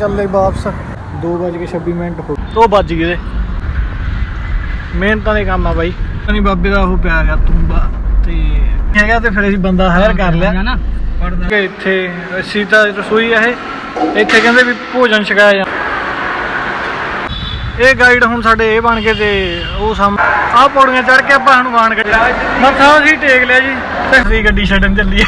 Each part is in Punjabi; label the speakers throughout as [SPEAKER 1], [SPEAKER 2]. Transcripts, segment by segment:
[SPEAKER 1] ਚੱਲੇ ਵਾਪਸ। 2:26 ਮਿੰਟ ਹੋ ਤੋਂ ਵੱਜ ਗਏ ਦੇ। ਮਿਹਨਤਾਂ ਦੇ ਕੰਮ ਆ ਬਾਈ। ਨਹੀਂ ਬਾਬੇ ਦਾ ਉਹ ਪਿਆ ਗਿਆ ਤੁੰਬਾ ਤੇ ਹੈਗਾ ਤੇ ਫਿਰ ਅਸੀਂ ਬੰਦਾ ਹਾਇਰ ਕਰ ਲਿਆ।
[SPEAKER 2] ਨਾ
[SPEAKER 1] ਕਿ ਇੱਥੇ ਅਸੀਂ ਤਾਂ ਰਸੋਈ ਆ ਇਹ। ਇੱਥੇ ਕਹਿੰਦੇ ਵੀ ਭੋਜਨ ਛਕਾਇਆ ਜਾ। ਇਹ ਗਾਈਡ ਹੁਣ ਸਾਡੇ ਇਹ ਬਣ ਗਏ ਤੇ ਉਹ ਸਾਹਮ ਆਹ ਪੌੜੀਆਂ ਚੜ ਕੇ ਆਪਾਂ ਹਨੂਮਾਨ ਗਏ ਮੱਥਾ ਅਸੀਂ ਟੇਕ ਲਿਆ ਜੀ। ਤੇ ਗੱਡੀ ਛੱਡਣ ਚੱਲੀਏ।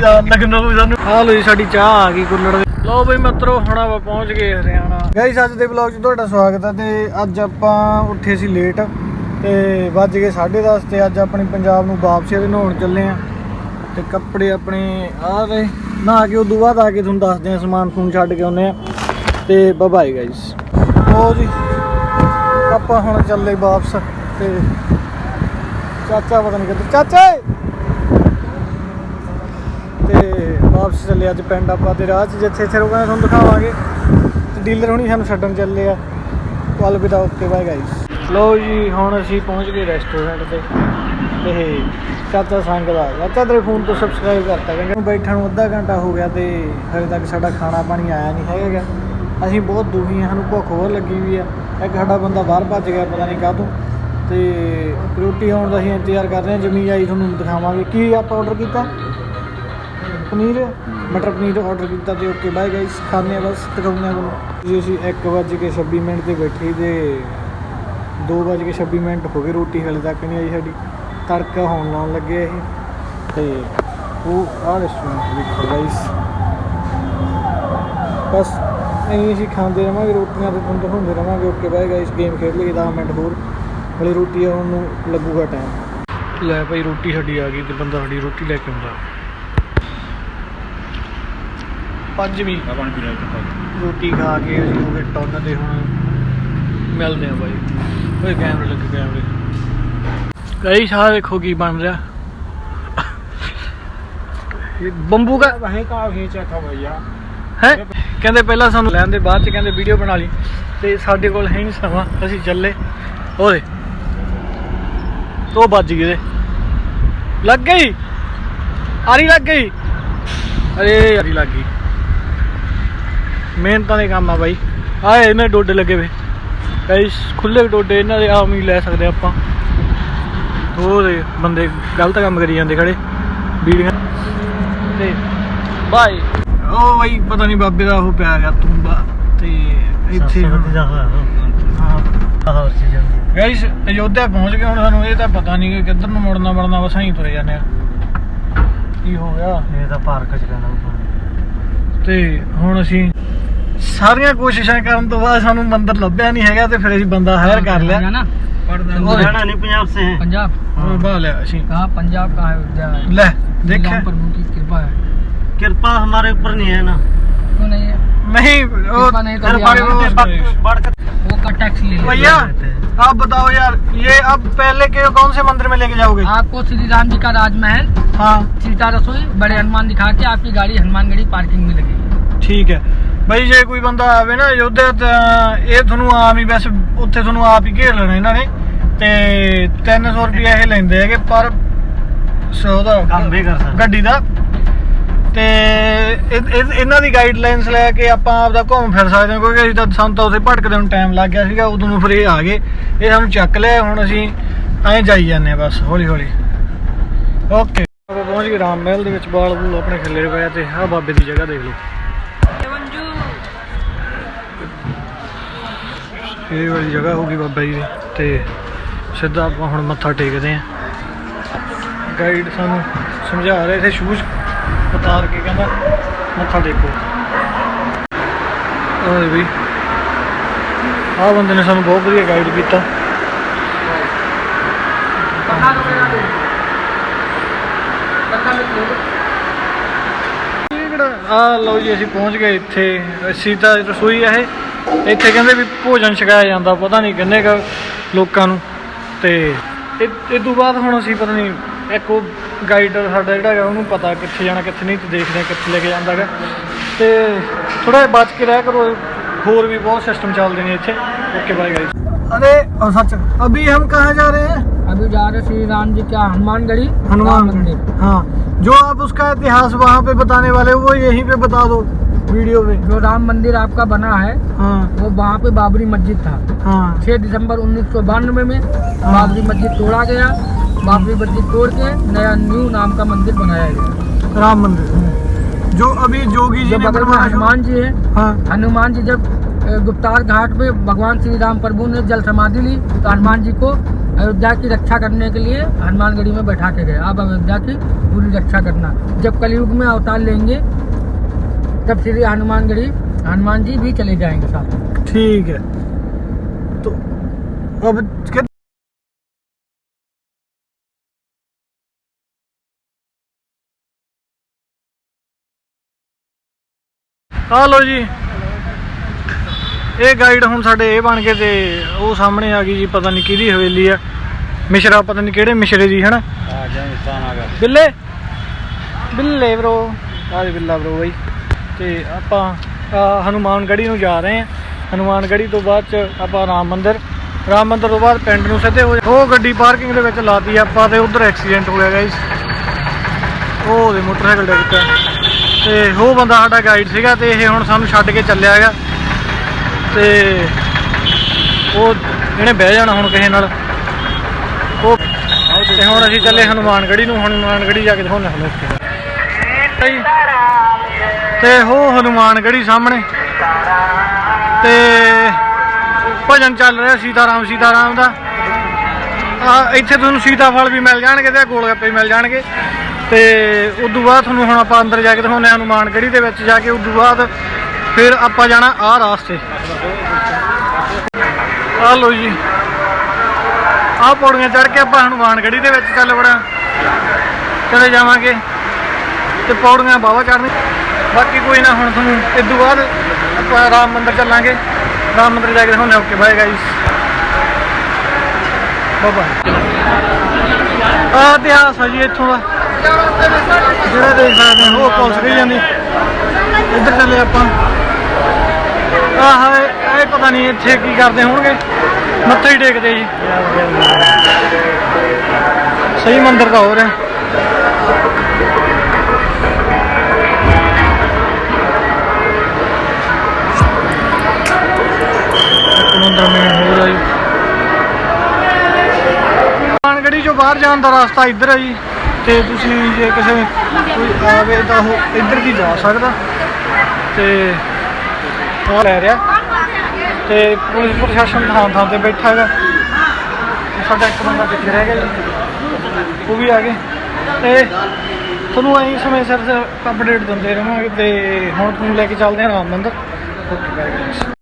[SPEAKER 1] ਲੱਗਣਾ ਵੀ ਸਾਨੂੰ। ਆਹ ਲੋ ਜੀ ਸਾਡੀ ਚਾਹ ਆ ਗਈ ਕੁੱਲੜ ਦੇ। ਲਓ ਬਈ ਮਿੱਤਰੋ ਹੁਣ ਆਪਾਂ ਪਹੁੰਚ ਗਏ ਹਰਿਆਣਾ। ਗਾਈਸ ਅੱਜ ਦੇ ਵਲੌਗ 'ਚ ਤੁਹਾਡਾ ਸਵਾਗਤ ਹੈ ਤੇ ਅੱਜ ਆਪਾਂ ਉੱਠੇ ਸੀ ਲੇਟ ਤੇ ਵੱਜ ਗਏ 10:30 ਤੇ ਅੱਜ ਆਪਣੀ ਪੰਜਾਬ ਨੂੰ ਵਾਪਸੀ ਦੇ ਨਹਾਉਣ ਚੱਲੇ ਆ ਤੇ ਕੱਪੜੇ ਆਪਣੇ ਆ ਰਹੇ ਨਹਾ ਕੇ ਉਦੋਂ ਬਾਅਦ ਆ ਕੇ ਤੁਹਾਨੂੰ ਦੱਸਦੇ ਆ ਸਮਾਨ ਛੱਡ ਕੇ ਆਉਨੇ ਆ ਤੇ ਬਾਏ ਗਾਇਸ ਜੀ ਆਪਾਂ ਹੁਣ ਚੱਲੇ ਵਾਪਸ ਤੇ ਚਾਚਾ ਪਤਾ ਨਹੀਂ ਕਿੱਥੇ ਚਾਚਾ ਏ! ਤੇ ਵਾਪਸ ਚੱਲੇ ਅੱਜ ਪਿੰਡ ਆਪਾਂ ਤੇ ਰਾਹ 'ਚ, ਜਿੱਥੇ ਇੱਥੇ ਰੁਕਾਂਗੇ ਤੁਹਾਨੂੰ ਦਿਖਾਵਾਂਗੇ। ਤੇ ਡੀਲਰ ਹੁਣੀ ਸਾਨੂੰ ਛੱਡਣ ਚੱਲੇ ਆ। ਕੱਲ ਵਿਦਾ ਓਕੇ ਬਾਏ ਗਾਇਸ ਲਓ ਜੀ, ਹੁਣ ਅਸੀਂ ਪਹੁੰਚ ਗਏ ਰੈਸਟੋਰੈਂਟ ਤੇ। ਤੇ ਚਾਚਾ ਸੰਗ ਦਾ ਚਾਚਾ ਤੇਰੇ ਫੋਨ ਤੋਂ ਸਬਸਕ੍ਰਾਈਬ ਕਰਤਾ। ਕਹਿੰਦੇ ਬੈਠਣ ਨੂੰ ਅੱਧਾ ਘੰਟਾ ਹੋ ਗਿਆ ਤੇ ਹਜੇ ਤੱਕ ਸਾਡਾ ਖਾਣਾ ਪਾਣੀ ਆਇਆ ਨਹੀਂ ਹੈਗਾ ਅਸੀਂ ਬਹੁਤ ਦੁਖੀ ਹਾਂ, ਸਾਨੂੰ ਭੁੱਖ ਹੋਰ ਲੱਗੀ ਵੀ ਆ। ਇੱਕ ਸਾਡਾ ਬੰਦਾ ਬਾਹਰ ਭੱਜ ਗਿਆ ਪਤਾ ਨਹੀਂ ਕਾਹਤੋਂ। ਤੇ ਰੋਟੀ ਆਉਣ ਦਾ ਅਸੀਂ ਇੰਤਜ਼ਾਰ ਕਰ ਰਹੇ ਹਾਂ। ਜਮੀ ਆਈ ਤੁਹਾਨੂੰ ਦਿਖਾਵਾਂਗੇ। ਕੀ ਆਪਾਂ ਆਰਡਰ ਕੀਤਾ? ਪਨੀਰ, ਮਟਰ ਪਨੀਰ ਆਰਡਰ ਕੀਤਾ ਤੇ ਓਕੇ ਬਾਏ ਗਾਇਸ ਖਾਣੇ ਆ ਬਸ, ਦਿਖਾਉਂਦੇ ਆ ਤੁਹਾਨੂੰ। ਜੀ, ਅਸੀਂ 1:26 ਮਿੰਟ ਤੇ ਬੈਠੇ ਤੇ 2:26 ਮਿੰਟ ਹੋ ਗਏ ਰੋਟੀ ਹਲੇ ਤੱਕ ਨਹੀਂ ਆਈ ਸਾਡੀ। ਤੜਕਾ ਹੋਣ ਲਾਉਣ ਲੱਗੇ ਇਹ। ਤੇ ਉਹ ਆਹ ਰੈਸਟੋਰੈਂਟ ਦੇਖੋ ਗਾਇਸ ਬਸ ਐਂ ਅਸੀਂ ਖਾਂਦੇ ਰਵਾਂਗੇ, ਰੋਟੀਆਂ ਤੇ ਤੁਹਾਨੂੰ ਹੁੰਦੇ ਰਵਾਂਗੇ। ਓਕੇ ਬਾਏ ਗਾਇਸ ਗੇਮ ਖੇਡ ਲਈ 10 ਮਿੰਟ ਹੋਰ। ਹਲੇ ਰੋਟੀ ਆਉਣ ਨੂੰ ਲੱਗੂਗਾ ਟਾਈਮ ਲੈ ਭਾਈ ਰੋਟੀ ਸਾਡੀ ਆ ਗਈ ਤੇ ਬੰਦਾ ਸਾਡੀ ਰੋਟੀ ਲੈ ਕੇ ਆਉਂਦਾ। ਪੰਜਵੀਂ।
[SPEAKER 2] ਆ ਪਾਣੀ ਪੀ ਲੈ
[SPEAKER 1] ਰੋਟੀ ਖਾ ਕੇ ਅਸੀਂ ਹੋ ਟੌਨ ਤੇ ਹੁਣ ਮਿਲਦੇ ਆ ਬਾਈ। ਓਏ ਕੈਮਰੇ ਲੱਗ ਕੈਮਰੇ। ਕਈ ਸਾਹ ਦੇਖੋ ਕੀ ਬਣ ਰਿਹਾ। ਬੰਬੂ ਦਾ
[SPEAKER 2] ਵਹੀਂ ਕਾ ਵਹੀਂ ਚੈੱਕਾ ਭਈਆ
[SPEAKER 1] ਹੈ? ਕਹਿੰਦੇ ਪਹਿਲਾਂ ਸਾਨੂੰ ਲੈਣ ਦੇ ਬਾਅਦ ਚ ਕਹਿੰਦੇ ਵੀਡੀਓ ਬਣਾ ਲਈ। ਤੇ ਸਾਡੇ ਕੋਲ ਹੈ ਨਹੀਂ ਸਮਾਂ ਅਸੀਂ ਚੱਲੇ। ਓਏ। ਤੋ ਵੱਜ ਗਏ ਲੱਗ ਗਈ? ਆਰੀ ਲੱਗ ਗਈ? ਅਰੇ ਆਰੀ ਲੱਗ ਗਈ। ਮਿਹਨਤਾਂ ਦੇ ਕੰਮ ਆ ਬਾਈ। ਆਏ ਇਹਨੇ ਡੋਡੇ ਲੱਗੇ ਵੇ। ਕਈ ਖੁੱਲੇ ਡੋਡੇ ਇਹਨਾਂ ਦੇ ਆਮ ਹੀ ਲੈ ਸਕਦੇ ਆਪਾਂ। ਉਹਦੇ ਬੰਦੇ ਗਲਤ ਕੰਮ ਕਰੀ ਜਾਂਦੇ ਖੜੇ। ਵੀਡੀਓ ਤੇ ਬਾਈ ਉਹ ਬਾਈ ਪਤਾ ਨਹੀਂ ਬਾਬੇ ਦਾ ਉਹ ਪਿਆ ਗਿਆ ਤੁੰਬਾ। ਤੇ ਇੱਥੇ ਗਾਇਸ ਅਯੋਧਿਆ ਪਹੁੰਚ ਗਏ ਹੁਣ ਸਾਨੂੰ ਇਹ ਤਾਂ ਪਤਾ ਨਹੀਂ ਕਿ ਕਿੱਧਰ ਨੂੰ ਮੁੜਨਾ ਮੁੜਨਾ ਬਸ ਅਸੀਂ ਤੁਰੇ ਜਾਂਦੇ ਆ। ਕੀ ਹੋ ਗਿਆ?
[SPEAKER 2] ਇਹ ਤਾਂ ਪਾਰਕ ਚ ਕਹਿੰਦਾ
[SPEAKER 1] ਤੇ ਹੁਣ ਅਸੀਂ ਸਾਰੀਆਂ ਕੋਸ਼ਿਸ਼ਾਂ ਕਰਨ ਤੋਂ ਬਾਅਦ ਸਾਨੂੰ ਮੰਦਿਰ ਲੱਭਿਆ ਨਹੀਂ ਹੈਗਾ ਤੇ ਫਿਰ ਅਸੀਂ ਬੰਦਾ ਹਾਇਰ ਕਰ ਲਿਆ
[SPEAKER 2] ना
[SPEAKER 1] हरियाणा
[SPEAKER 2] नहीं पंजाब से हैं
[SPEAKER 3] पंजाब
[SPEAKER 1] ਉਹ ਬਾ ਲਿਆ ਅਸੀਂ
[SPEAKER 3] कहा पंजाब का अयोध्या है
[SPEAKER 1] ਲੈ ਦੇਖਿਆ
[SPEAKER 3] राम प्रभु की कृपा है
[SPEAKER 2] कृपा हमारे ऊपर नहीं है ना
[SPEAKER 3] क्यों नहीं है
[SPEAKER 1] नहीं वो
[SPEAKER 3] कृपा नहीं तो
[SPEAKER 1] हमारे
[SPEAKER 3] हरियाणा
[SPEAKER 1] वो-
[SPEAKER 2] बढ़ कर
[SPEAKER 3] वो का टैक्स ले लेते
[SPEAKER 1] भैया
[SPEAKER 3] हैं।
[SPEAKER 1] आप बताओ यार ये अब पहले के कौन से मंदिर में लेके जाओगे
[SPEAKER 3] आपको श्री राम जी का राजमहल
[SPEAKER 1] हाँ
[SPEAKER 3] सीता रसोई बड़े हनुमान दिखा के आपकी गाड़ी हनुमानगढ़ी पार्किंग में लगेगी
[SPEAKER 1] ਠੀਕ ਹੈ ਬਈ ਜੇ ਕੋਈ ਬੰਦਾ ਆਵੇ ਨਾ ਅਯੋਧਿਆ ਤਾਂ ਇਹ ਤੁਹਾਨੂੰ ਆਮ ਹੀ ਵੈਸੇ ਉੱਥੇ ਤੁਹਾਨੂੰ ਆਪ ਹੀ ਘੇਰ ਲੈਣਾ ਇਹਨਾਂ ਨੇ ਤੇ 300 ਰੁਪਏ ਇਹ ਲੈਂਦੇ ਹੈਗੇ ਪਰ ਸੋ ਦਾ
[SPEAKER 2] ਕੰਮ ਵੀ ਕਰ ਸਕਦੇ।
[SPEAKER 1] ਗੱਡੀ ਦਾ। ਤੇ ਇਹ- ਇਹ- ਇਹਨਾਂ ਦੀ ਗਾਈਡਲਾਈਨਸ ਲੈ ਕੇ ਆਪਾਂ ਆਪਦਾ ਘੁੰਮ ਫਿਰ ਸਕਦੇ ਹਾਂ ਕਿਉਂਕਿ ਅਸੀਂ ਤਾਂ ਸਾਨੂੰ ਤਾਂ ਉੱਥੇ ਭਟਕਦੇ ਨੂੰ ਟਾਈਮ ਲੱਗ ਗਿਆ ਸੀਗਾ ਉਦੋਂ ਨੂੰ ਫਿਰ ਇਹ ਆ ਗਏ। ਇਹ ਸਾਨੂੰ ਚੱਕ ਲਿਆ ਹੁਣ ਅਸੀਂ ਐਂ ਜਾਈ ਜਾਂਦੇ ਹਾਂ ਬਸ ਹੌਲੀ ਹੌਲੀ ਓਕੇ ਆਪਾਂ ਪਹੁੰਚ ਗਏ ਰਾਮ ਮਹਿਲ ਦੇ ਵਿੱਚ ਬਾਲ ਬੂਲ ਆਪਣੇ ਖਿੱਲੇ ਪਏ ਆ ਤੇ ਆਹ ਬਾਬੇ ਦੀ ਜਗ੍ਹਾ ਦੇਖ ਲਓ। ਇਹ ਵਾਲੀ ਜਗ੍ਹਾ ਹੋਗੀ ਬਾਬਾ ਜੀ ਦੀ ਤੇ ਸਿੱਧਾ ਆਪਾਂ ਹੁਣ ਮੱਥਾ ਟੇਕਦੇ ਆਂ ਗਾਈਡ ਸਾਨੂੰ ਸਮਝਾ ਰਹੇ ਇੱਥੇ ਸ਼ੂਜ਼ ਉਤਾਰ ਕੇ ਕਹਿੰਦਾ ਮੱਥਾ ਟੇਕੋ। ਓਏ ਵੀ, ਆਹ ਬੰਦੇ ਨੇ ਸਾਨੂੰ ਬਹੁਤ ਵਧੀਆ ਗਾਈਡ ਕੀਤਾ। ਆ ਲਓ ਜੀ, ਅਸੀਂ ਪਹੁੰਚ ਗਏ ਇੱਥੇ। ਅਸੀਂ ਤਾਂ ਰਸੋਈ ਆ ਇਹ। ਇੱਥੇ ਕਹਿੰਦੇ ਵੀ ਭੋਜਨ ਛਕਾਇਆ ਜਾਂਦਾ ਪਤਾ ਨਹੀਂ ਕਿੰਨੇ ਕ ਲੋਕਾਂ ਨੂੰ ਤੇ ਇਹ ਇਹ ਤੋਂ ਬਾਅਦ ਹੁਣ ਅਸੀਂ ਪਤਾ ਨਹੀਂ ਇੱਕ ਉਹ ਗਾਈਡਰ ਸਾਡਾ ਜਿਹੜਾ ਹੈਗਾ ਉਹਨੂੰ ਪਤਾ ਕਿੱਥੇ ਜਾਣਾ ਕਿੱਥੇ ਨਹੀਂ ਤੇ ਦੇਖਦੇ ਹਾਂ ਕਿੱਥੇ ਲੈ ਕੇ ਜਾਂਦਾ ਹੈਗਾ ਤੇ ਥੋੜਾ ਜਿਹਾ ਬਚ ਕੇ ਰਹਿ ਕਰੋ ਹੋਰ ਵੀ ਬਹੁਤ ਸਿਸਟਮ ਚੱਲਦੇ ਨੇ ਇੱਥੇ ਓਕੇ ਬਾਏ ਗਾਈਸ अरे और सच अभी हम कहाँ जा रहे हैं
[SPEAKER 3] अभी जा रहे श्री राम जी का हनुमानगढ़ी
[SPEAKER 1] हनुमान
[SPEAKER 3] राम मंदिर
[SPEAKER 1] हाँ जो आप उसका इतिहास वहाँ पे बताने वाले हो वो यहीं पे बता दो वीडियो में।
[SPEAKER 3] जो राम मंदिर आपका बना है
[SPEAKER 1] हाँ।
[SPEAKER 3] वो वहाँ पे बाबरी मस्जिद था।
[SPEAKER 1] छह हाँ।
[SPEAKER 3] 6 दिसंबर उन्नीस सौ बानवे में हाँ। बाबरी मस्जिद तोड़ा गया। बाबरी मस्जिद तोड़ के नया न्यू नाम का मंदिर बनाया गया।
[SPEAKER 1] राम मंदिर। जो अभी जोगी जी
[SPEAKER 3] बगल में हनुमान जी है।
[SPEAKER 1] हाँ।
[SPEAKER 3] हनुमान जी जब गुप्तार घाट पे भगवान श्री राम प्रभु ने जल समाधि ली तो हनुमान जी को अयोध्या की रक्षा करने के लिए हनुमानगढ़ी में बैठा के गए। आप अयोध्या की पूरी रक्षा करना। जब कलयुग में अवतार लेंगे तब श्री हनुमानगढ़ी हनुमान जी भी चले जाएँगे साथ।
[SPEAKER 1] ठीक है। तो अब हलो जी। ये गाइड हूँ साढ़े ये बन के तो वो सामने आ गई जी पता नहीं कि हवेली है मिश्रा पता नहीं कि मिश्रे जी है ना बिले बिले ब्रो बिला ब्रो भाई ਤੇ ਆਪਾਂ ਅਹ, ਹਨੂਮਾਨਗੜ੍ਹੀ ਨੂੰ ਜਾ ਰਹੇ ਹਾਂ। ਹਨੂਮਾਨਗੜ੍ਹੀ ਤੋਂ ਬਾਅਦ ਚ ਆਪਾਂ ਰਾਮ ਮੰਦਿਰ। ਰਾਮ ਮੰਦਿਰ ਤੋਂ ਬਾਅਦ ਪਿੰਡ ਨੂੰ ਸਿੱਧੇ ਹੋ ਉਹ ਗੱਡੀ ਪਾਰਕਿੰਗ ਦੇ ਵਿੱਚ ਲਾਤੀ ਆਪਾਂ ਤੇ ਉਧਰ ਐਕਸੀਡੈਂਟ ਹੋ ਗਿਆ ਗਾਇਸ ਉਹ ਉਹਦੇ ਮੋਟਰਸਾਈਕਲ ਡਿੱਗ ਪਿਆ। ਤੇ ਉਹ ਬੰਦਾ ਸਾਡਾ ਗਾਈਡ ਸੀਗਾ ਤੇ ਇਹ ਹੁਣ ਸਾਨੂੰ ਛੱਡ ਕੇ ਚੱਲਿਆ ਹੈਗਾ। ਤੇ ਉਹ ਇਹਨੇ ਬਹਿ ਜਾਣਾ ਹੁਣ ਕਿਸੇ ਨਾਲ। ਉਹ ਤੇ ਹੁਣ ਅਸੀਂ ਚੱਲੇ ਹਨੂਮਾਨਗੜ੍ਹੀ ਨੂੰ। ਹਨੂਮਾਨਗੜ੍ਹੀ ਜਾ ਕੇ ਦਿਖਾਉਂਦੇ ਹਾਂ ਤੁਹਾਨੂੰ ਜੀ ਤੇ ਉਹ ਹਨੂਮਾਨਗੜ੍ਹੀ ਸਾਹਮਣੇ। ਤੇ ਭਜਨ ਚੱਲ ਰਿਹਾ ਸੀਤਾਰਾਮ ਸੀਤਾਰਾਮ ਦਾ। ਆ, ਇੱਥੇ ਤੁਹਾਨੂੰ ਸੀਤਾਫਲ ਵੀ ਮਿਲ ਜਾਣਗੇ ਤੇ ਗੋਲ ਗੱਪੇ ਮਿਲ ਜਾਣਗੇ। ਤੇ ਉਦੋਂ ਬਾਅਦ ਤੁਹਾਨੂੰ ਹੁਣ ਆਪਾਂ ਅੰਦਰ ਜਾ ਕੇ ਦਿਖਾਉਂਦੇ ਹਾਂ ਹਨੂਮਾਨਗੜ੍ਹੀ ਦੇ ਵਿੱਚ ਜਾ ਕੇ। ਉਦੋਂ ਬਾਅਦ ਫਿਰ ਆਪਾਂ ਜਾਣਾ ਆਹ ਰਾਸਤੇ। ਆ ਲੋ ਜੀ। ਆਹ ਪੌੜੀਆਂ ਚੜ੍ਹ ਕੇ ਆਪਾਂ ਹਨੂਮਾਨਗੜ੍ਹੀ ਦੇ ਵਿੱਚ ਚੱਲ ਵੜਾਂ। ਚਲੇ ਜਾਵਾਂਗੇ। ਤੇ ਪੌੜੀਆਂ ਬਾਵਾ ਚੜ੍ਹਨੀ ਬਾਕੀ ਕੋਈ ਨਾ, ਹੁਣ ਤੁਹਾਨੂੰ ਇਸ ਤੋਂ ਬਾਅਦ ਆਪਾਂ ਰਾਮ ਮੰਦਿਰ ਚੱਲਾਂਗੇ। ਰਾਮ ਮੰਦਿਰ ਜਾ ਕੇ ਦਿਖਾਉਂਦੇ ਓਕੇ ਬਾਏ ਗਾਈਸ ਬਾਬਾ ਆ ਇਤਿਹਾਸ ਹੈ ਜੀ ਇੱਥੋਂ ਦਾ। ਜਿਹੜਾ ਦੇਖ ਸਕਦੇ ਹੋ, ਉਹ ਪੁਲਿਸ ਗਈ ਜਾਂਦੀ। ਇੱਧਰ ਚੱਲੇ ਆਪਾਂ। ਆਹ ਇਹ ਇਹ ਪਤਾ ਨਹੀਂ ਇੱਥੇ ਕੀ ਕਰਦੇ ਹੋਣਗੇ। ਮੱਥਾ ਹੀ ਟੇਕਦੇ ਜੀ। ਸਹੀ ਮੰਦਿਰ ਤਾਂ ਹੋ ਰਿਹਾ। ਮੰਦਰ ਮੇਨ ਹੋ ਰਿਹਾ ਜੀ ਮਾਨਗੜੀ ਚੋਂ ਬਾਹਰ ਜਾਣ ਦਾ ਰਸਤਾ ਇੱਧਰ ਹੈ ਜੀ, ਤੇ ਤੁਸੀਂ ਜੇ ਕਿਸੇ ਕੋਈ ਆਵੇ ਤਾਂ ਉਹ ਇੱਧਰ ਦੀ ਜਾ ਸਕਦਾ। ਤੇ ਉਹ ਲੈ ਰਿਹਾ। ਤੇ ਪੁਲਿਸ ਪ੍ਰਸ਼ਾਸਨ ਥਾਂ ਥਾਂ ਤੇ ਬੈਠਾ ਹੈਗਾ। ਸਾਡਾ ਇੱਕ ਬੰਦਾ ਪਿੱਛੇ ਰਹਿ ਗਿਆ ਜੀ। ਉਹ ਵੀ ਆ ਗਏ। ਤੇ ਤੁਹਾਨੂੰ ਐਂ ਸਮੇਂ ਸਿਰ ਅਪਡੇਟ ਦਿੰਦੇ ਰਹਾਂਗੇ ਤੇ ਹੁਣ ਤੁਹਾਨੂੰ ਲੈ ਕੇ ਚੱਲਦੇ ਹਾਂ ਰਾਮ ਮੰਦਰ। ਓਕੇ ਬਾਏ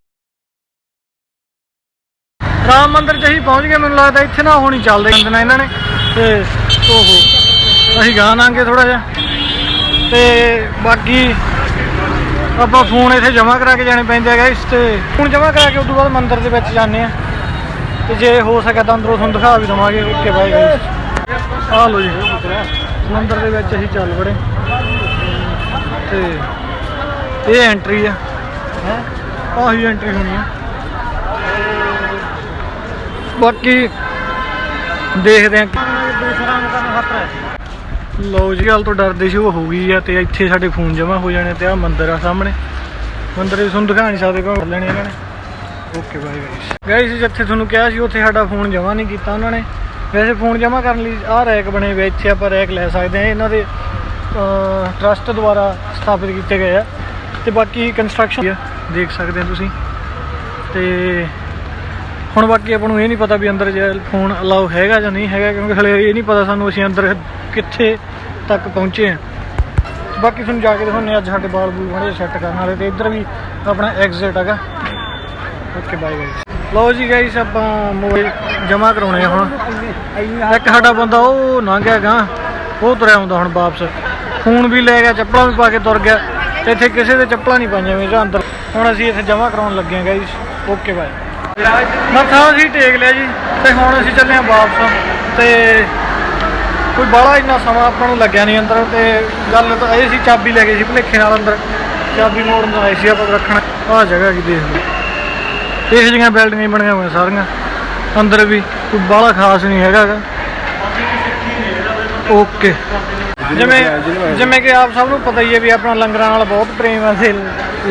[SPEAKER 1] ਰਾਮ ਮੰਦਿਰ ਚ ਅਸੀਂ ਪਹੁੰਚ ਗਏ, ਮੈਨੂੰ ਲੱਗਦਾ ਇੱਥੇ ਨਾ ਹੋਣੀ ਚੱਲਦੇ ਹੁੰਦੇ ਨੇ ਇਹਨਾਂ ਨੇ। ਤੇ ਓਹੋ, ਅਸੀਂ ਗਾਂ ਲਾਂਗੇ ਥੋੜਾ ਜਿਹਾ। ਤੇ ਬਾਕੀ ਆਪਾਂ ਫੋਨ ਇੱਥੇ ਜਮ੍ਹਾਂ ਕਰਾ ਕੇ ਜਾਣੇ ਪੈਂਦੇ ਆ ਗਾਇਸ ਤੇ ਫੋਨ ਜਮ੍ਹਾਂ ਕਰਾ ਕੇ ਉਸ ਤੋਂ ਬਾਅਦ ਮੰਦਿਰ ਦੇ ਵਿੱਚ ਜਾਂਦੇ ਆ। ਤੇ ਜੇ ਹੋ ਸਕਿਆ ਤਾਂ ਅੰਦਰੋਂ ਤੁਹਾਨੂੰ ਦਿਖਾ ਵੀ ਦਵਾਂਗੇ ਓਕੇ ਬਾਏ ਗਾਇਸ ਆ ਲੋ ਜੀ, ਮੰਦਿਰ ਦੇ ਵਿੱਚ ਅਸੀਂ ਚੱਲ ਵੜੇ। ਤੇ ਇਹ ਐਂਟਰੀ ਆ। ਹੈ? ਆਹੀ ਐਂਟਰੀ ਹੋਣੀ ਆ। ਬਾਕੀ ਦੇਖਦੇ ਆ ਲਓ ਜੀ ਹਾਲ ਤੋਂ ਡਰਦੇ ਸੀ, ਉਹ ਹੋ ਗਈ ਆ ਤੇ ਇੱਥੇ ਸਾਡੇ ਫੋਨ ਜਮਾ ਹੋ ਜਾਣੇ ਤੇ ਆ ਮੰਦਿਰ ਆ ਸਾਹਮਣੇ। ਮੰਦਿਰ ਵੀ ਤੁਹਾਨੂੰ ਦਿਖਾ ਨਹੀਂ ਸਕਦੇ ਕਿਉਂ ਲੈਣੇ ਇਹਨਾਂ ਨੇ। ਓਕੇ ਬਾਏ ਗਾਇਸ ਗਾਇਸ ਜਿੱਥੇ ਤੁਹਾਨੂੰ ਕਿਹਾ ਸੀ, ਉੱਥੇ ਸਾਡਾ ਫੋਨ ਜਮਾ ਨਹੀਂ ਕੀਤਾ ਉਹਨਾਂ ਨੇ। ਵੈਸੇ ਫੋਨ ਜਮਾ ਕਰਨ ਲਈ ਆਹ ਰੈਕ ਬਣੇ ਹੋਏ ਇੱਥੇ ਆਪਾਂ ਰੈਕ ਲੈ ਸਕਦੇ ਹਾਂ। ਇਹਨਾਂ ਦੇ ਟਰਸਟ ਦੁਆਰਾ ਸਥਾਪਿਤ ਕੀਤੇ ਗਏ ਆ। ਤੇ ਬਾਕੀ ਕੰਸਟਰਕਸ਼ਨ ਦੇਖ ਸਕਦੇ ਆ ਤੁਸੀਂ। ਤੇ ਹੁਣ ਬਾਕੀ ਆਪਾਂ ਨੂੰ ਇਹ ਨਹੀਂ ਪਤਾ ਵੀ ਅੰਦਰ ਜੇ ਫੋਨ ਅਲਾਉ ਹੈਗਾ ਜਾਂ ਨਹੀਂ ਹੈਗਾ, ਕਿਉਂਕਿ ਹਲੇ ਇਹ ਨਹੀਂ ਪਤਾ ਸਾਨੂੰ ਅਸੀਂ ਅੰਦਰ ਕਿੱਥੇ ਤੱਕ ਪਹੁੰਚੇ ਆ ਬਾਕੀ ਤੁਹਾਨੂੰ ਜਾ ਕੇ ਦਿਖਾਉਂਦੇ ਹਾਂ, ਅੱਜ ਸਾਡੇ ਬਾਲ ਬੂਲ ਬਣੇ ਸੈੱਟ ਕਰਨ ਵਾਲੇ ਤੇ ਇੱਧਰ ਵੀ ਆਪਣਾ ਐਗਜ਼ਿਟ ਹੈਗਾ। ਓਕੇ ਬਾਏ ਗਾਇਸ ਲਓ ਜੀ ਗਾਇਸ ਆਪਾਂ ਮੋਬਾਈਲ ਜਮ੍ਹਾਂ ਕਰਾਉਣੇ ਆ ਹੁਣ। ਇੱਕ ਸਾਡਾ ਬੰਦਾ ਉਹ ਲੰਘ ਗਿਆ ਗਾ, ਉਹ ਤੁਰਿਆ ਆਉਂਦਾ ਹੁਣ ਵਾਪਸ। ਫੋਨ ਵੀ ਲੈ ਗਿਆ, ਚੱਪਲਾਂ ਵੀ ਪਾ ਕੇ ਤੁਰ ਗਿਆ। ਤੇ ਇੱਥੇ ਕਿਸੇ ਦੇ ਚੱਪਲਾਂ ਨਹੀਂ ਪਾਈਆਂ ਮੇਰੇ ਅੰਦਰ। ਹੁਣ ਅਸੀਂ ਇੱਥੇ ਜਮ੍ਹਾਂ ਕਰਾਉਣ ਲੱਗੇ ਹਾਂ ਗਾਇਸ ਓਕੇ ਬਾਏ ਮੱਥਾ ਅਸੀਂ ਟੇਕ ਲਿਆ ਜੀ, ਤੇ ਹੁਣ ਅਸੀਂ ਚੱਲੇ ਹਾਂ ਵਾਪਸ। ਤੇ ਕੋਈ ਬਾਹਲਾ ਇੰਨਾ ਸਮਾਂ ਆਪਾਂ ਨੂੰ ਲੱਗਿਆ ਨਹੀਂ ਅੰਦਰ, ਤੇ ਗੱਲ ਤਾਂ ਇਹ ਸੀ ਚਾਬੀ ਲੈ ਗਏ ਸੀ ਭੁਲੇਖੇ ਨਾਲ ਅੰਦਰ। ਚਾਬੀ ਮੋੜਨ ਦਾ ਆਈ ਸੀ ਆਪਾਂ ਰੱਖਣਾ। ਆਹ ਜਗ੍ਹਾ ਕੀ ਦੇਖ ਲਓ। ਇਹ ਜਿਹੀਆਂ ਬਿਲਡਿੰਗਾਂ ਬਣੀਆਂ ਹੋਈਆਂ ਸਾਰੀਆਂ। ਅੰਦਰ ਵੀ ਕੋਈ ਬਾਹਲਾ ਖਾਸ ਨਹੀਂ ਹੈਗਾ ਓਕੇ। ਜਿਵੇਂ ਜਿਵੇਂ ਕਿ ਆਪ ਸਭ ਨੂੰ ਪਤਾ ਹੀ ਹੈ ਵੀ ਆਪਣਾ ਲੰਗਰਾਂ ਨਾਲ ਬਹੁਤ ਪ੍ਰੇਮ ਹੈ ਤੇ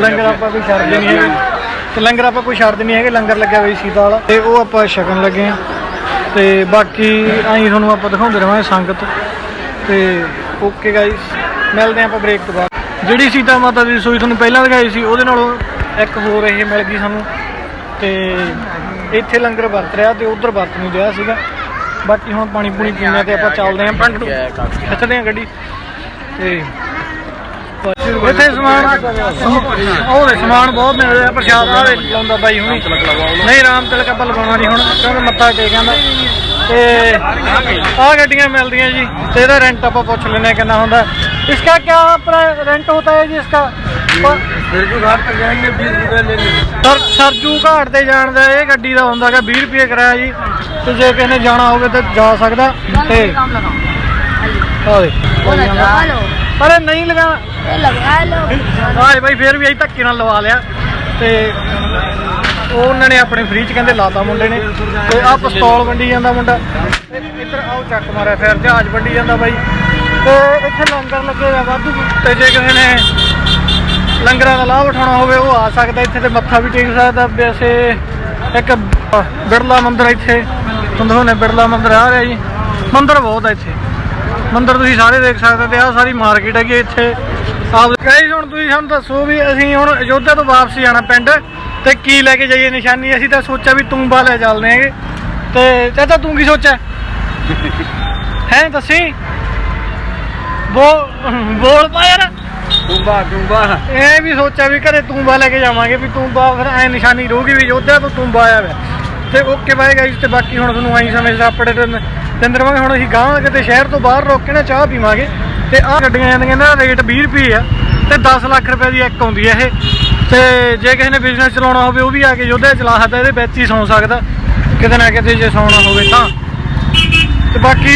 [SPEAKER 1] ਲੰਗਰ ਆਪਾਂ ਕੋਈ ਛੱਡਦੇ ਨਹੀਂ ਹੈਗੇ। ਤੇ ਲੰਗਰ ਆਪਾਂ ਕੋਈ ਛੱਡਦੇ ਨਹੀਂ ਹੈਗੇ ਲੰਗਰ ਲੱਗਿਆ ਹੋਈ ਸੀਤਾ ਵਾਲਾ। ਤੇ ਉਹ ਆਪਾਂ ਛਕਣ ਲੱਗੇ ਆ ਤੇ ਬਾਕੀ ਆਈ ਤੁਹਾਨੂੰ ਆਪਾਂ ਦਿਖਾਉਂਦੇ ਰਹਾਂਗੇ ਸੰਗਤ। ਤੇ ਓਕੇ ਗਾਇਸ ਮਿਲਦੇ ਆਪਾਂ ਬ੍ਰੇਕ ਤੋਂ ਬਾਅਦ। ਜਿਹੜੀ ਸੀਤਾ ਮਾਤਾ ਦੀ ਰਸੋਈ ਤੁਹਾਨੂੰ ਪਹਿਲਾਂ ਦਿਖਾਈ ਸੀ ਉਹਦੇ ਨਾਲੋਂ ਇੱਕ ਹੋਰ ਇਹ ਮਿਲ ਗਈ ਸਾਨੂੰ। ਤੇ ਇੱਥੇ ਲੰਗਰ ਵਰਤ ਰਿਹਾ ਤੇ ਉਧਰ ਵਰਤ ਨਹੀਂ ਰਿਹਾ ਸੀਗਾ। ਬਾਕੀ ਹੁਣ ਪਾਣੀ ਪੂਣੀ ਪੀਣਾ ਤੇ ਆਪਾਂ ਚੱਲਦੇ ਆਂ ਪਿੰਡ ਖਿੱਚਦੇ ਆਂ ਗੱਡੀ। ਤੇ ਇੱਥੇ ਸਮਾਨ ਉਹ ਦੇ ਸਮਾਨ ਬਹੁਤ ਮਿਲ ਰਿਹਾ ਪ੍ਰਸ਼ਾਦ ਆ ਦੇ ਲਾਉਂਦਾ ਬਾਈ ਹੁਣੀ ਨਹੀਂ ਰਾਮ ਤਿਲਕ ਆਪਾਂ ਲਗਾਉਣਾ ਨਹੀਂ ਹੁਣ ਕਿਉਂਕਿ ਮੱਥਾ ਟੇਕ ਆਂਦਾ ਤੇ ਆ ਗੱਡੀਆਂ ਮਿਲਦੀਆਂ ਜੀ ਤੇ ਇਹਦਾ ਰੈਂਟ ਆਪਾਂ ਪੁੱਛ ਲੈਨੇ ਆ ਕਿੰਨਾ ਹੁੰਦਾ ਇਸਕਾ ਕੀ ਆਪਣਾ ਰੈਂਟ ਹੋਤਾ ਹੈ ਜੀ ਇਸਕਾ
[SPEAKER 2] सरजू घाट तक जाएंगे बीस रुपए लेंगे
[SPEAKER 1] ਸਰ ਸਰਜੂ ਘਾਟ ਤੇ ਜਾਣ ਦਾ ਇਹ ਗੱਡੀ ਦਾ ਹੁੰਦਾ ਹੈਗਾ 20 ਰੁਪਏ ਕਿਰਾਇਆ ਜੀ ਤੇ ਜੇ ਕਿਸੇ ਨੇ ਜਾਣਾ ਹੋਵੇ ਤਾਂ ਜਾ ਸਕਦਾ ਤੇ ਆ ਦੇ ਅਰੇ ਨਹੀਂ ਲਗਾ। ਆਏ ਬਾਈ ਫੇਰ ਵੀ ਅਸੀਂ ਧੱਕੇ ਨਾਲ ਲਵਾ ਲਿਆ। ਤੇ ਉਹ ਉਹਨਾਂ ਨੇ ਆਪਣੇ ਫ੍ਰੀ ਚ ਕਹਿੰਦੇ ਲਾਤਾ ਮੁੰਡੇ ਨੇ। ਤੇ ਆ ਪਿਸਤੌਲ ਵੰਡੀ ਜਾਂਦਾ ਮੁੰਡਾ। ਤੇ ਇੱਧਰ ਆਓ ਚੱਕ ਮਾਰਿਆ ਫਿਰ ਜਹਾਜ਼ ਵੰਡੀ ਜਾਂਦਾ ਬਾਈ। ਤੇ ਇੱਥੇ ਲੰਗਰ ਲੱਗੇ ਆ ਵਾਧੂ। ਤੇ ਜੇ ਕਿਸੇ ਨੇ ਲੰਗਰਾਂ ਦਾ ਲਾਭ ਉਠਾਉਣਾ ਹੋਵੇ ਉਹ ਆ ਸਕਦਾ ਇੱਥੇ ਤੇ ਮੱਥਾ ਵੀ ਟੇਕ ਸਕਦਾ। ਵੈਸੇ ਇੱਕ ਬਿਰਲਾ ਮੰਦਿਰ ਇੱਥੇ। ਤੁਹਾਨੂੰ ਨੇ ਬਿਰਲਾ ਮੰਦਿਰ ਆ ਰਿਹਾ ਜੀ। ਮੰਦਿਰ ਬਹੁਤ ਹੈ ਇੱਥੇ। ਮੰਦਰ ਤੁਸੀਂ ਸਾਰੇ ਦੇਖ ਸਕਦੇ ਤੇ ਆਹ ਸਾਰੀ ਮਾਰਕੀਟ ਹੈਗੀ ਇੱਥੇ। ਆਪ ਗਾਈਸ ਹੁਣ ਤੁਸੀਂ ਸਾਨੂੰ ਦੱਸੋ ਵੀ ਅਸੀਂ ਹੁਣ ਅਯੋਧਿਆ ਤੋਂ ਵਾਪਸ ਜਾਣਾ ਪਿੰਡ ਤੇ ਕੀ ਲੈ ਕੇ ਜਾਈਏ ਨਿਸ਼ਾਨੀ? ਅਸੀਂ ਤਾਂ ਸੋਚਿਆ ਵੀ ਤੂੰਬਾ ਲੈ ਚੱਲਦੇ ਹੈਗੇ। ਤੇ ਚਾਚਾ ਤੂੰ ਕੀ ਸੋਚਿਆ? ਹੈ ਦੱਸੀ? ਬੋਲ ਬੋਲ ਪਾ ਯਾਰ।
[SPEAKER 2] ਤੂੰਬਾ ਤੂੰਬਾ
[SPEAKER 1] ਇਹ ਵੀ ਸੋਚਿਆ ਵੀ ਘਰੇ ਤੂੰਬਾ ਲੈ ਕੇ ਜਾਵਾਂਗੇ ਵੀ ਤੂੰਬਾ ਫਿਰ ਐ ਨਿਸ਼ਾਨੀ ਰਹੂਗੀ ਵੀ ਯੋਧਿਆ ਤੋਂ ਤੂੰਬਾ ਆਇਆ ਵੇ। ਤੇ ਓਕੇ ਬਾਏ ਗਾਈਸ ਤੇ ਬਾਕੀ ਹੁਣ ਤੁਹਾਨੂੰ ਆਈ ਸਮੇਂ ਸਾਪੜੇ ਤੇ ਦਿਨ ਹੁਣ ਅਸੀਂ ਗਾਂ ਕਿਤੇ ਸ਼ਹਿਰ ਤੋਂ ਬਾਹਰ ਰੋਕ ਕੇ ਨਾ ਚਾਹ ਪੀਵਾਂਗੇ ਤੇ ਆਹ ਗੱਡੀਆਂ ਜਾਂਦੀਆਂ ਨਾ, ਰੇਟ 20 ਰੁਪਏ ਆ ਤੇ 10 ਲੱਖ ਰੁਪਏ ਦੀ ਇੱਕ ਆਉਂਦੀ ਹੈ ਇਹ। ਤੇ ਜੇ ਕਿਸੇ ਨੇ ਬਿਜ਼ਨਸ ਚਲਾਉਣਾ ਹੋਵੇ, ਉਹ ਵੀ ਆ ਕੇ ਯੋਧਿਆ ਚਲਾ ਸਕਦਾ, ਇਹਦੇ ਵਿੱਚ ਹੀ ਸੌਂ ਸਕਦਾ, ਕਿਤੇ ਨਾ ਕਿਤੇ ਜੇ ਸੌਣਾ ਹੋਵੇ ਤਾਂ। ਤੇ ਬਾਕੀ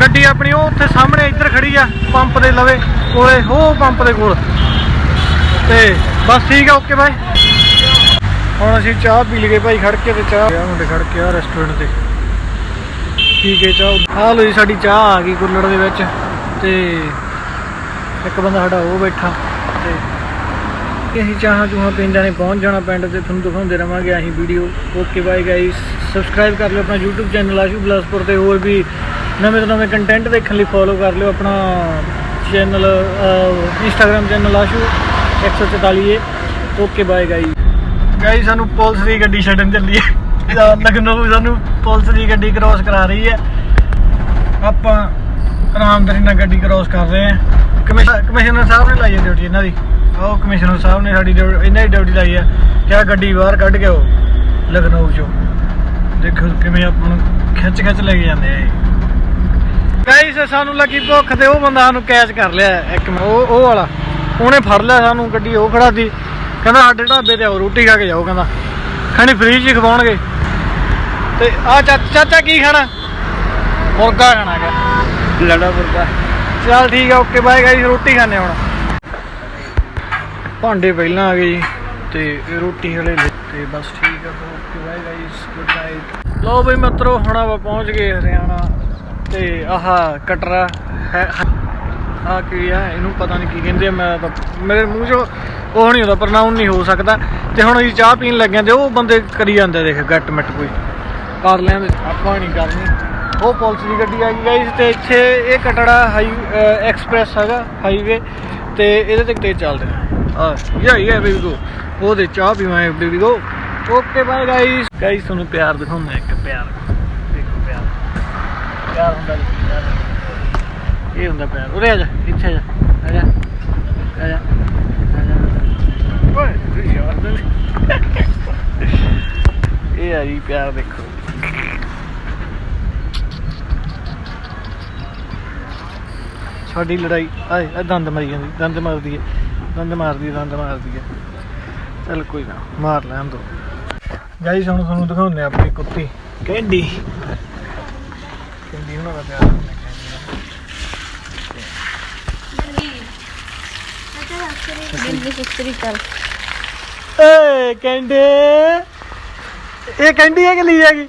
[SPEAKER 1] ਗੱਡੀ ਆਪਣੀ ਉਹ ਉੱਥੇ ਸਾਹਮਣੇ ਇੱਧਰ ਖੜੀ ਆ, ਪੰਪ ਦੇ ਲਵੇ ਕੋਲੇ ਹੋ ਪੰਪ ਦੇ ਕੋਲ। ਤੇ ਬਸ ਠੀਕ ਆ, ਓਕੇ ਬਾਏ। ਹੁਣ ਅਸੀਂ ਚਾਹ ਪੀ ਲਈਏ ਭਾਈ, ਖੜ ਕੇ ਤੇ ਚਾਹ। ਆ ਮੁੰਡੇ ਖੜ ਕੇ ਆ ਰੈਸਟੋਰੈਂਟ ਤੇ। ਠੀਕ ਹੈ ਚਾਹ। ਆ ਲੋ ਜੀ, ਸਾਡੀ ਚਾਹ ਆ ਗਈ ਕੁੱਲੜ ਦੇ ਵਿੱਚ ਤੇ ਇੱਕ ਬੰਦਾ ਸਾਡਾ ਉਹ ਬੈਠਾ ਤੇ ਅਸੀਂ ਚਾਹਾਂ ਚੂਹਾਂ ਪਿੰਡਾਂ ਨੇ ਪਹੁੰਚ ਜਾਣਾ ਪਿੰਡ ਤੇ, ਤੁਹਾਨੂੰ ਦਿਖਾਉਂਦੇ ਰਵਾਂਗੇ ਅਸੀਂ video okay bye guys subscribe ਕਰ ਲਿਓ ਆਪਣਾ YouTube ਚੈਨਲ ਆਸ਼ੂ ਬਲਾਸਪੁਰ ਤੇ, ਹੋਰ ਵੀ ਨਵੇਂ ਤੋਂ ਨਵੇਂ ਕੰਟੈਂਟ ਦੇਖਣ ਲਈ ਫੋਲੋ ਕਰ ਲਿਓ ਆਪਣਾ ਚੈਨਲ ਇੰਸਟਾਗ੍ਰam ਚੈਨਲ ਆਸ਼ੂ 144 ਏ। ਓਕੇ ਬਾਏ ਗਾਈਸ ਗਾਈਸ ਸਾਨੂੰ ਪੁਲਿਸ ਦੀ ਗੱਡੀ ਛੱਡਣ ਚੱਲੀ ਹੈ। ਲਖਨਊ ਸਾਨੂੰ ਪੁਲਿਸ ਦੀ ਗੱਡੀ ਕ੍ਰਾਸ ਕਰਾ ਰਹੀ ਹੈ। ਆਪਾਂ ਆਰਾਮਦਾਰੀ ਨਾਲ ਗੱਡੀ ਕ੍ਰਾਸ ਕਰ ਰਹੇ ਹਾਂ। ਕਮਿਸ਼ਨਰ ਸਾਹਿਬ ਨੇ ਲਾਈ ਹੈ ਡਿਊਟੀ ਇਹਨਾਂ ਦੀ। ਉਹ ਕਮਿਸ਼ਨਰ ਸਾਹਿਬ ਨੇ ਸਾਡੀ ਇਹਨਾਂ ਦੀ ਡਿਊਟੀ ਲਾਈ ਹੈ। ਕਿਆ ਗੱਡੀ ਬਾਹਰ ਕੱਢ ਕੇ ਉਹ ਲਖਨਊ ਚੋਂ। ਦੇਖੋ ਕਿਵੇਂ ਆਪਾਂ ਨੂੰ ਖਿੱਚ ਖਿੱਚ ਲੈ ਕੇ ਜਾਂਦੇ ਆ ਗਾਈਸ ਸਾਨੂੰ ਲੱਗੀ ਭੁੱਖ ਤੇ ਉਹ ਬੰਦਾ ਸਾਨੂੰ ਕੈਚ ਕਰ ਲਿਆ। ਇੱਕ ਉਹ ਉਹ ਵਾਲਾ। ਉਹਨੇ ਫੜ ਲਿਆ ਸਾਨੂੰ ਗੱਡੀ, ਉਹ ਖੜਾ ਸੀ ਕਹਿੰਦਾ ਸਾਡੇ ਢਾਬੇ ਤੇ ਆਓ ਰੋਟੀ ਖਾ ਕੇ ਜਾਓ ਕਹਿੰਦਾ। ਖਾਣੀ ਫ੍ਰੀ ਚ ਖਵਾਉਣਗੇ। ਤੇ ਆ ਚਾਚਾ ਚਾਚਾ ਕੀ ਖਾਣਾ? ਮੁਰਗਾ ਖਾਣਾ ਹੈਗਾ।
[SPEAKER 2] ਲੜਾ ਮੁਰਗਾ।
[SPEAKER 1] ਚਲ ਠੀਕ ਆ ਓਕੇ ਬਾਏ ਗਾਈਸ ਰੋਟੀ ਖਾਣੇ ਹੁਣ। ਭਾਂਡੇ ਪਹਿਲਾਂ ਆ ਗਏ ਜੀ ਤੇ ਰੋਟੀ ਹਲੇ ਤੇ ਬਸ ਠੀਕ ਆ okay bye guys good night ਲੋ ਬਈ ਮਿੱਤਰੋ ਹੁਣ ਆਪਾਂ ਪਹੁੰਚ ਗਏ ਹਰਿਆਣਾ ਤੇ ਆਹ ਕਟਰਾ ਹੈ ਆ ਕੀ ਆ ਇਹਨੂੰ ਪਤਾ ਨਹੀਂ ਕੀ ਕਹਿੰਦੇ ਮੈਂ ਤਾਂ ਮੇਰੇ ਮੂੰਹ ਚੋਂ ਉਹ ਨਹੀਂ ਹੁੰਦਾ ਪ੍ਰਨਾਉਨ ਨਹੀਂ ਹੋ ਸਕਦਾ। ਤੇ ਹੁਣ ਅਸੀਂ ਚਾਹ ਪੀਣ ਲੱਗਿਆ ਤੇ ਉਹ ਬੰਦੇ ਕਰੀ ਜਾਂਦੇ ਦੇਖ ਗੱਟ ਮਿੱਟ ਕੋਈ। ਕਰ ਲੈਂਦੇ ਆਪਾਂ ਨਹੀਂ ਕਰਨੀ। ਉਹ ਪੁਲਿਸ ਦੀ ਗੱਡੀ ਆ ਗਈ ਗਾਈਸ ਤੇ ਇੱਥੇ ਇਹ ਕਟੜਾ ਹਾਈ ਐਕਸਪ੍ਰੈਸ ਹੈਗਾ ਹਾਈਵੇ ਤੇ ਇਹਦੇ ਤੇ ਤੇਜ਼ ਚੱਲਦੇ ਆ। ਯਾ ਯਾ ਬੇਬੀ ਗੋ। ਉਹਦੇ ਚਾਹ ਪੀਵਾਂ baby go. Okay bye guys guys ਤੁਹਾਨੂੰ ਪਿਆਰ ਦਿਖਾਉਂਦਾ ਇੱਕ ਪਿਆਰ। ਦੇਖੋ ਪਿਆਰ। ਪਿਆਰ ਹੁੰਦਾ ਇਹ ਹੁੰਦਾ ਪਿਆਰ। ਉਰੇ ਆ ਜਾ, ਇੱਥੇ ਆ ਜਾ। ਆ ਜਾ। ਆ ਜਾ ਆ ਜਾ ਓਏ ਤੂੰ ਯਾਰ ਦੇ ਇਹ ਆ ਜੀ ਪਿਆਰ ਦੇਖੋ। ਸਾਡੀ ਲੜਾਈ ਆਏ ਆ ਦੰਦ ਮਾਰੀ ਜਾਂਦੀ ਦੰਦ ਮਾਰਦੀ ਹੈ ਦੰਦ ਮਾਰਦੀ ਹੈ ਦੰਦ ਮਾਰਦੀ ਹੈ। ਚੱਲ ਕੋਈ ਨਾ ਮਾਰ ਲੈਣ ਦੋ। ਗਾਈਸ ਹੁਣ ਤੁਹਾਨੂੰ ਦਿਖਾਉਂਦੇ ਆ ਆਪਣੀ ਕੁੱਤੀ। ਕੈਂਡੀ। ਕੈਂਡੀ ਉਹਨਾਂ ਦਾ ਪਿਆਰ ਹੁੰਦਾ ਏ ਕੈਂਡੇ! ਇਹ ਕੈਂਡੀ ਹੈ ਕਿ ਲੀ ਹੈਗੀ?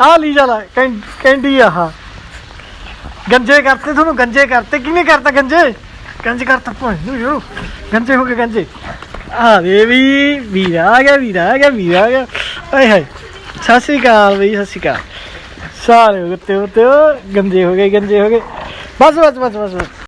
[SPEAKER 1] ਆ ਲੀ ਜਾਲਾ ਕੈਂਡੀ ਆ ਹਾਂ ਗੰਜੇ ਕਰਤੇ, ਤੁਹਾਨੂੰ ਗੰਜੇ ਕਰਤੇ। ਕਿਹਨੇ ਕਰਤਾ ਗੰਜੇ? ਗੰਜ ਕਰਤਾ ਭਾਈ ਯੋ ਗੰਜੇ ਹੋ ਗਏ ਗੰਜੇ। ਆ ਵੇ ਵੀ, ਵੀਰਾ ਆ ਗਿਆ, ਵੀਰਾ ਆ ਗਿਆ, ਵੀਰਾ ਆ ਗਿਆ। ਆਏ ਹਾਏ, ਸਤਿ ਸ਼੍ਰੀ ਅਕਾਲ ਬਈ, ਸਤਿ ਸ਼੍ਰੀ ਅਕਾਲ। ਸਾਰੇ ਉੱਤੇ ਉੱਤੇ ਗੰਜੇ ਹੋ ਗਏ, ਗੰਜੇ ਹੋ ਗਏ। ਬਸ ਬਸ ਬਸ ਬਸ ਬਸ।